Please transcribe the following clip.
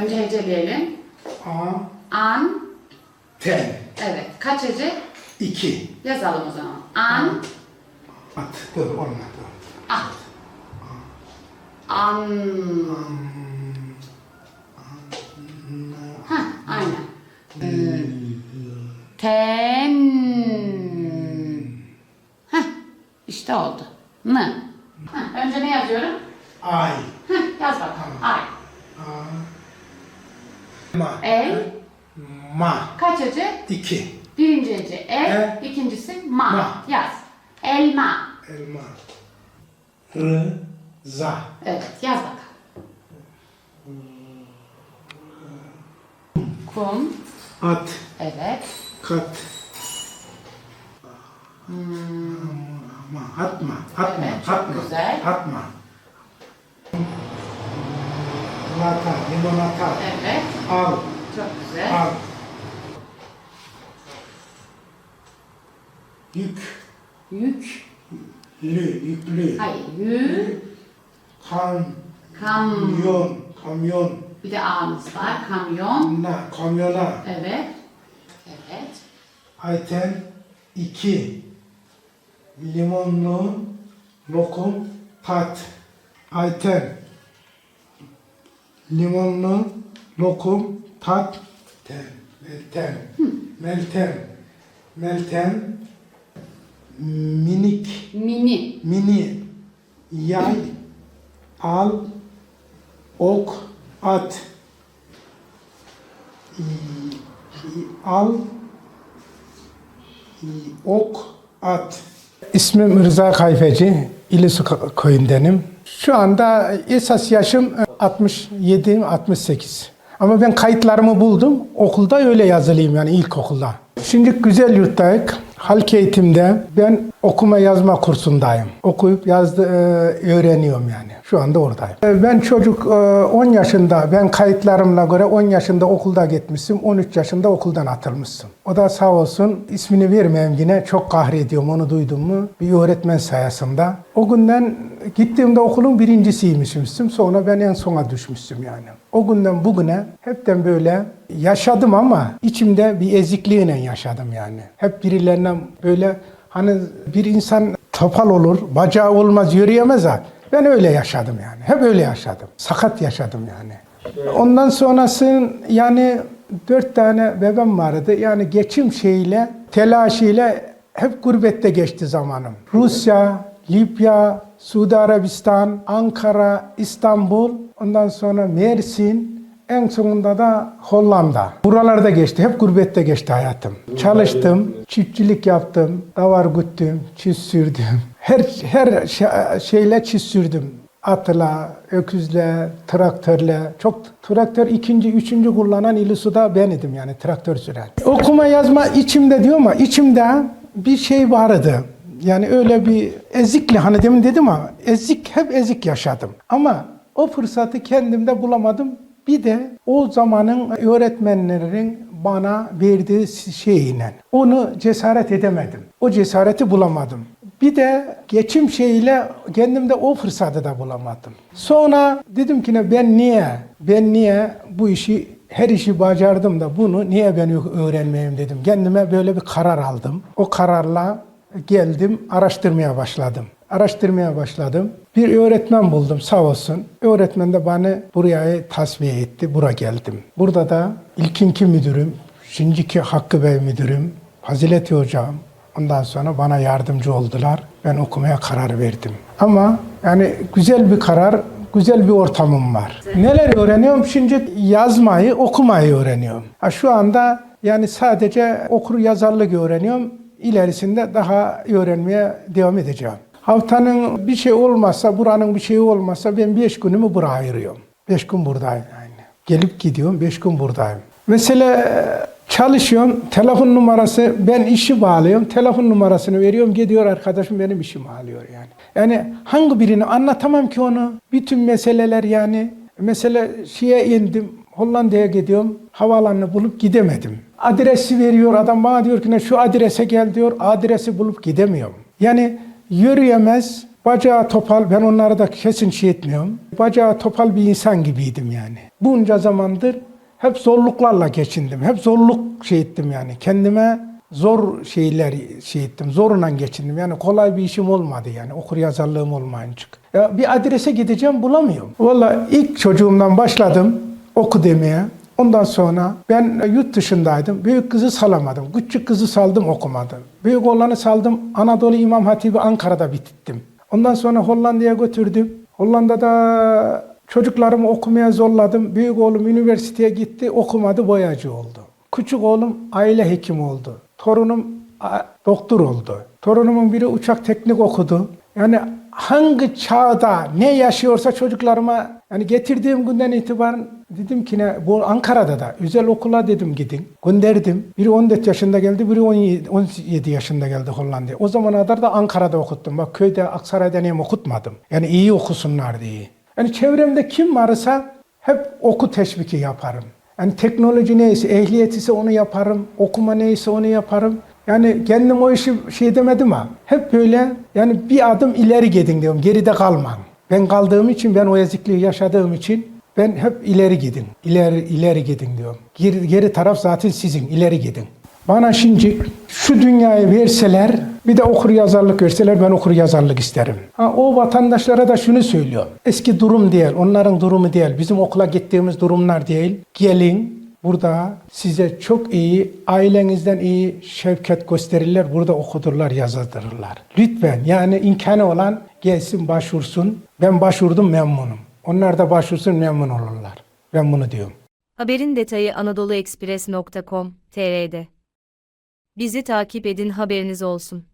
Önce heceleyelim. A, An. ten. Evet. Kaç hece? İki. Yazalım o zaman. An. At. Dur olmadı. At. An. Hah, aynen. Ee, Ten. Hah, işte oldu. N. Hah, önce ne yazıyorum? Ay. Hah, yaz bakalım. Ay. Ma. El. Ma. Kaç hece? İki. Birinci hece el, E. ikincisi ma. Ma. Yaz. Elma. Elma. Rıza. Evet, yaz bakalım. Kum. At. Evet. Kat. Atma. Atma. Atma. Evet, çok atma. güzel. Atma. Limonata. Limonata. Evet. Al. Çok güzel. Al. Yük. Yük. Lü. Yüklü. Hayır. Yü. Kam. Kam. Kamyon. Kamyon. Bir de A'mız var. Kamyon. Na. Kamyona. Evet. Evet. Ayten 2 limonlu lokum tat Ayten limonlu lokum tat. Ten meltem. Meltem. Meltem minik. Mini. mini. Yay al ok at. İ- i- al i- ok at. İsmim Rıza Kayfeci, İlisu köyündenim. Şu anda esas yaşım 67-68. Ama ben kayıtlarımı buldum. Okulda öyle yazılıyım yani ilkokulda. Şimdi güzel yurttayık. Halk eğitimde ben okuma yazma kursundayım. Okuyup yazdı, e, öğreniyorum yani. Şu anda oradayım. E, Ben çocuk e, 10 yaşında, ben kayıtlarımla göre 10 yaşında okulda gitmişim. 13 yaşında okuldan atılmışım. O da sağ olsun ismini vermeyeyim yine çok kahrediyorum onu duydum mu bir öğretmen sayesinde. O günden gittiğimde okulun birincisiymişim. Sonra ben en sona düşmüştüm yani. O günden bugüne hepten böyle yaşadım ama içimde bir ezikliğiyle yaşadım yani. Hep birilerinden böyle hani bir insan topal olur, bacağı olmaz, yürüyemez ha. Ben öyle yaşadım yani. Hep öyle yaşadım. Sakat yaşadım yani. Ondan sonrası yani dört tane bebem vardı. Yani geçim şeyiyle, telaşıyla hep gurbette geçti zamanım. Rusya, Libya, Suudi Arabistan, Ankara, İstanbul, ondan sonra Mersin, en sonunda da Hollanda. Buralarda geçti. Hep gurbette geçti hayatım. Çalıştım, çiftçilik yaptım, davar güttüm, çiz sürdüm. Her her şey- şeyle çiz sürdüm. Atla, öküzle, traktörle. Çok traktör ikinci, üçüncü kullanan İlisu'da ben idim yani traktör süren. Okuma yazma içimde diyor ama içimde bir şey vardı. Yani öyle bir ezikli hani demin dedim ama ezik hep ezik yaşadım. Ama o fırsatı kendimde bulamadım. Bir de o zamanın öğretmenlerin bana verdiği şeyle onu cesaret edemedim. O cesareti bulamadım. Bir de geçim şeyiyle kendimde o fırsatı da bulamadım. Sonra dedim ki ne ben niye ben niye bu işi her işi bacardım da bunu niye ben öğrenmeyeyim dedim. Kendime böyle bir karar aldım. O kararla geldim araştırmaya başladım. Araştırmaya başladım. Bir öğretmen buldum sağ olsun. Öğretmen de bana buraya tasfiye etti. Bura geldim. Burada da ilkinki müdürüm, şimdiki Hakkı Bey müdürüm, Fazileti hocam, Ondan sonra bana yardımcı oldular. Ben okumaya karar verdim. Ama yani güzel bir karar, güzel bir ortamım var. Neler öğreniyorum? Şimdi yazmayı, okumayı öğreniyorum. Ha, şu anda yani sadece okur yazarlık öğreniyorum. İlerisinde daha öğrenmeye devam edeceğim. Haftanın bir şey olmazsa, buranın bir şeyi olmazsa ben beş günümü buraya ayırıyorum. Beş gün buradayım yani. Gelip gidiyorum, beş gün buradayım. Mesela Çalışıyorum. Telefon numarası ben işi bağlıyorum. Telefon numarasını veriyorum. Gidiyor arkadaşım benim işimi alıyor yani. Yani hangi birini anlatamam ki onu. Bütün meseleler yani. Mesela şeye indim. Hollanda'ya gidiyorum. Havaalanını bulup gidemedim. Adresi veriyor adam bana diyor ki şu adrese gel diyor. Adresi bulup gidemiyorum. Yani yürüyemez, Bacağı topal, ben onları da kesin şey etmiyorum. Bacağı topal bir insan gibiydim yani. Bunca zamandır hep zorluklarla geçindim. Hep zorluk şey ettim yani. Kendime zor şeyler şey ettim. Zorla geçindim. Yani kolay bir işim olmadı yani. Okur yazarlığım olmayınca. Ya bir adrese gideceğim bulamıyorum. Valla ilk çocuğumdan başladım oku demeye. Ondan sonra ben yurt dışındaydım. Büyük kızı salamadım. Küçük kızı saldım okumadım. Büyük oğlanı saldım. Anadolu İmam Hatibi Ankara'da bitirttim. Ondan sonra Hollanda'ya götürdüm. Hollanda'da çocuklarımı okumaya zorladım. Büyük oğlum üniversiteye gitti. Okumadı boyacı oldu. Küçük oğlum aile hekimi oldu. Torunum doktor oldu. Torunumun biri uçak teknik okudu. Yani hangi çağda ne yaşıyorsa çocuklarıma yani getirdiğim günden itibaren dedim ki ne bu Ankara'da da özel okula dedim gidin. Gönderdim. Biri 14 yaşında geldi, biri 17, 17 yaşında geldi Hollanda'ya. O zamana kadar da Ankara'da okuttum. Bak köyde Aksaray'da neyim okutmadım. Yani iyi okusunlar diye. Yani çevremde kim varsa hep oku teşviki yaparım. Yani teknoloji neyse, ehliyet ise onu yaparım, okuma neyse onu yaparım. Yani kendim o işi şey demedim ha. Hep böyle yani bir adım ileri gidin diyorum, geride kalmam. Ben kaldığım için, ben o ezikliği yaşadığım için ben hep ileri gidin, ileri ileri gidin diyorum. Geri, geri taraf zaten sizin, ileri gidin. Bana şimdi şu dünyayı verseler, bir de okur yazarlık verseler ben okur yazarlık isterim. Ha, o vatandaşlara da şunu söylüyor. Eski durum değil, onların durumu değil, bizim okula gittiğimiz durumlar değil. Gelin burada size çok iyi, ailenizden iyi şevket gösterirler, burada okudurlar, yazadırlar. Lütfen yani imkanı olan gelsin başvursun. Ben başvurdum memnunum. Onlar da başvursun memnun olurlar. Ben bunu diyorum. Haberin detayı anadoluexpress.com.tr'de. Bizi takip edin haberiniz olsun.